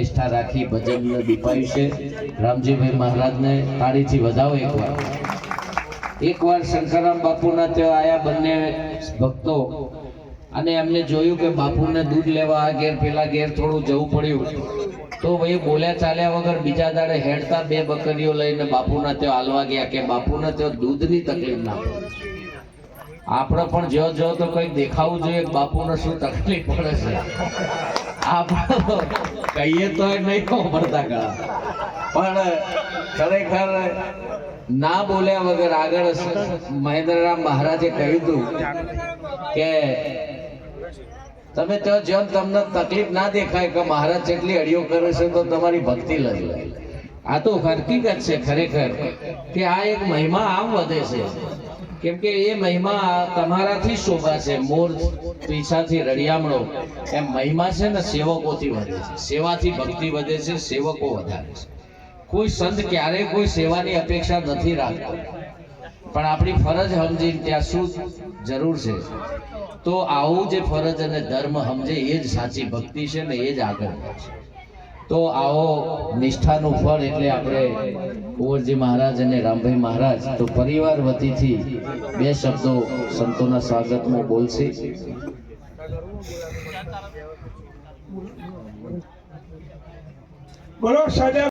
નિષ્ઠા રાખી ભજન દીપાયું રામજીભાઈ મહારાજને તાળીથી વધાવો એકવાર. એકવાર શંકરામ બાપુના ત્યાં આયા બંને ભક્તો. અને એમને જોયું કે બાપુને દૂધ લેવા આ ઘેર, પેલા ઘેર થોડું જવું પડ્યું. તો ભાઈ બોલ્યા ચાલ્યા વગર બીજા દાડે હેડતા બે બકરીઓ લઈને બાપુના ત્યાં હાલવા ગયા કે બાપુના ત્યાં દૂધની તકલીફ ના આપણે પણ જો જો તો કંઈક દેખાવું જોઈએ બાપુને શું તકલીફ પડે છે. કહીએ તો નહીં ખબરતા ગળા. પણ ખરેખર ના બોલ્યા વગર આગળ મહેન્દ્રરામ મહારાજે કહ્યું હતું કે તમે તો જેમ તમને તકલીફ ના દેખાય કે મહારાજ જેટલી અડીઓ કરે છે તો તમારી ભક્તિ લઈ આ તો હકીકત છે ખરેખર કે આ એક મહિમા આમ વધે છે. કેમ કે એ મહિમા તમારાથી શોભા છે મોર પીછાથી રળિયામણો. એમ મહિમા છે ને સેવકોથી વધે છે. સેવાથી ભક્તિ વધે છે, સેવકો વધારે છે. કોઈ સંત ક્યારેય કોઈ સેવાની અપેક્ષા નથી રાખતો. પણ આપણી ફરજ સમજીને ત્યાં શું જરૂર છે? તો આવું જે ફરજ અને ધર્મ સમજે, એ જ સાચી ભક્તિ છે ને એ જ આગળ છે. તો આવો નિષ્ઠાનું ફળ એટલે આપણે કુંવરજી મહારાજ અને રામભાઈ મહારાજ તો પરિવાર વતીથી બે શબ્દો સંતોના સ્વાગતમાં બોલશે. બોલો સાહેબ